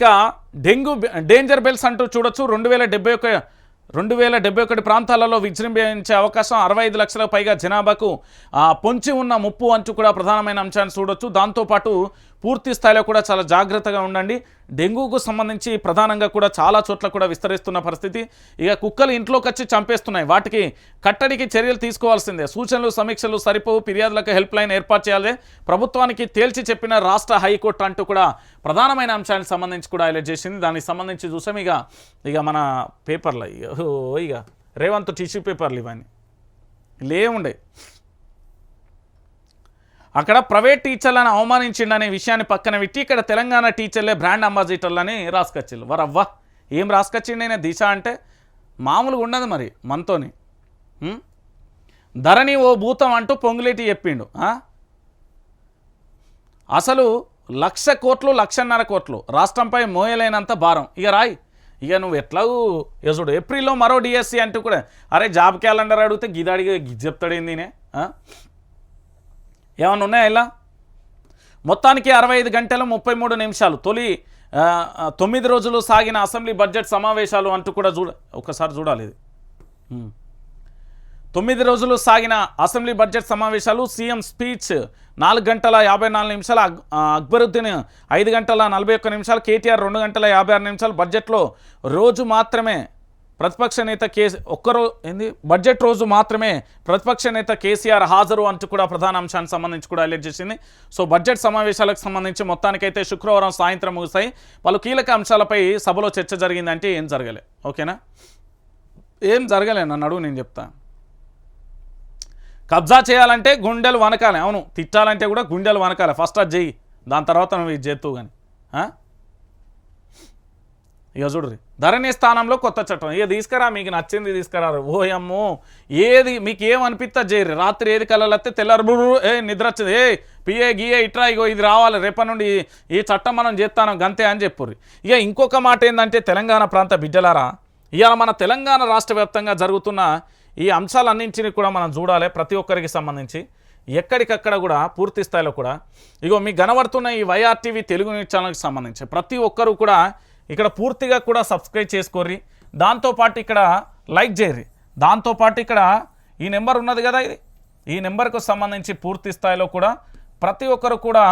ఇక dengue danger bells అంటూ చూడొచ్చు. రెండు వేల డెబ్బై ఒక రెండు వేల డెబ్బై ఒకటి ప్రాంతాలలో విజృంభించే అవకాశం అరవై ఐదు లక్షలకు పైగా జనాభాకు పొంచి ఉన్న ముప్పు అంచు కూడా ప్రధానమైన అంశాన్ని చూడొచ్చు. దాంతోపాటు పూర్తి స్థాయిలో కూడా చాలా జాగ్రత్తగా ఉండండి. డెంగూకు సంబంధించి ప్రధానంగా కూడా చాలా చోట్ల కూడా విస్తరిస్తున్న పరిస్థితి. ఇక కుక్కలు ఇంట్లోకి వచ్చి చంపేస్తున్నాయి. వాటికి కట్టడికి చర్యలు తీసుకోవాల్సిందే. సూచనలు సమీక్షలు సరిపోవు. ఫిర్యాదులకు హెల్ప్ లైన్ ఏర్పాటు చేయాలి. ప్రభుత్వానికి తేల్చి చెప్పిన రాష్ట్ర హైకోర్టు అంటూ కూడా ప్రధానమైన అంశానికి సంబంధించి కూడా హైలైట్ చేసింది. దానికి సంబంధించి చూసాం. ఇక ఇక మన పేపర్లు. ఇక ఇక రేవంత్ టిష్యూ పేపర్లు ఇవన్నీ. లేవుండే. అక్కడ ప్రైవేట్ టీచర్లను అవమానించిండనే విషయాన్ని పక్కన పెట్టి ఇక్కడ తెలంగాణ టీచర్లే బ్రాండ్ అంబాసిడర్లని రాసుకొచ్చిల్లు వరవ్వా ఏం రాసుకొచ్చిండు ఆయన దిశ అంటే? మామూలుగా ఉండదు మరి మనతోని. ధరణి ఓ భూతం అంటూ పొంగులేటి చెప్పిండు. అసలు లక్ష కోట్లు లక్షన్నర కోట్లు రాష్ట్రంపై మోయలేనంత భారం. ఇక రాయి ఇక నువ్వు ఎట్లా ఎసుడు చూడు ఏప్రిల్లో మరో డిఎస్సి అంటూ కూడా అరే జాబ్ క్యాలెండర్ అడిగితే గిదాడిగా చెప్తాడేందినే ఏమన్నా ఉన్నాయా ఇలా? మొత్తానికి అరవై ఐదు గంటల ముప్పై మూడు నిమిషాలు. తొలి తొమ్మిది రోజులు సాగిన అసెంబ్లీ బడ్జెట్ సమావేశాలు అంటూ కూడా చూడ ఒకసారి చూడాలి ఇది. తొమ్మిది రోజులు సాగిన అసెంబ్లీ బడ్జెట్ సమావేశాలు సీఎం స్పీచ్ నాలుగు గంటల యాభై నాలుగు నిమిషాలు అక్బరుద్దీన్ ఐదు గంటల నలభై ఒక్క నిమిషాలు కేటీఆర్ రెండు గంటల యాభై ఆరు నిమిషాలు బడ్జెట్లో రోజు మాత్రమే ప్రతిపక్ష నేత కేసీ ఒక్కరో ఏంది? బడ్జెట్ రోజు మాత్రమే ప్రతిపక్ష నేత కేసీఆర్ హాజరు అంటూ కూడా ప్రధాన అంశానికి సంబంధించి కూడా హైలైట్ చేసింది. సో బడ్జెట్ సమావేశాలకు సంబంధించి మొత్తానికైతే శుక్రవారం సాయంత్రం ముగిసాయి పలు కీలక అంశాలపై సభలో చర్చ జరిగిందంటే ఏం జరగలే. ఓకేనా? ఏం జరగలే నన్ను అడుగు నేను చెప్తా. కబ్జా చేయాలంటే గుండెలు వనకాలి అవును తిట్టాలంటే కూడా గుండెలు వనకాలి ఫస్ట్ అది చెయ్యి. దాని తర్వాత నువ్వు ఇది చేత్తు కానీ. ఇక చూడ్రి ధరణి స్థానంలో కొత్త చట్టం. ఇక తీసుకురా మీకు నచ్చింది తీసుకురా ఓయమ్మో ఏది మీకు ఏమనిపిస్తా చేయరు రాత్రి ఏది కలలస్తే తెల్లారు ఏ నిద్ర వచ్చింది ఏ పిఏ గిఏ ఇట్రా ఇగో ఇది రావాలి. రేపటి నుండి ఈ- చట్టం మనం చేస్తాను గంతే అని చెప్పుర్రి. ఇక ఇంకొక మాట ఏంటంటే తెలంగాణ ప్రాంత బిడ్డలారా ఇవాళ మన తెలంగాణ రాష్ట్ర వ్యాప్తంగా జరుగుతున్న ఈ అంశాలన్నింటినీ కూడా మనం చూడాలి ప్రతి ఒక్కరికి సంబంధించి. ఎక్కడికక్కడ కూడా పూర్తి స్థాయిలో కూడా. ఇగో మీకు కనబడుతున్న ఈ వైఆర్టీవీ తెలుగు న్యూస్ ఛానల్కి సంబంధించి ప్రతి ఒక్కరు కూడా ఇక్కడ పూర్తిగా కూడా సబ్స్క్రైబ్ చేసుకోర్రి. దాంతోపాటు ఇక్కడ లైక్ చేయర్రి. దాంతోపాటు ఇక్కడ ఈ నెంబర్ ఉన్నది కదా ఇది. ఈ నెంబర్కు సంబంధించి పూర్తి స్థాయిలో కూడా ప్రతి ఒక్కరు కూడా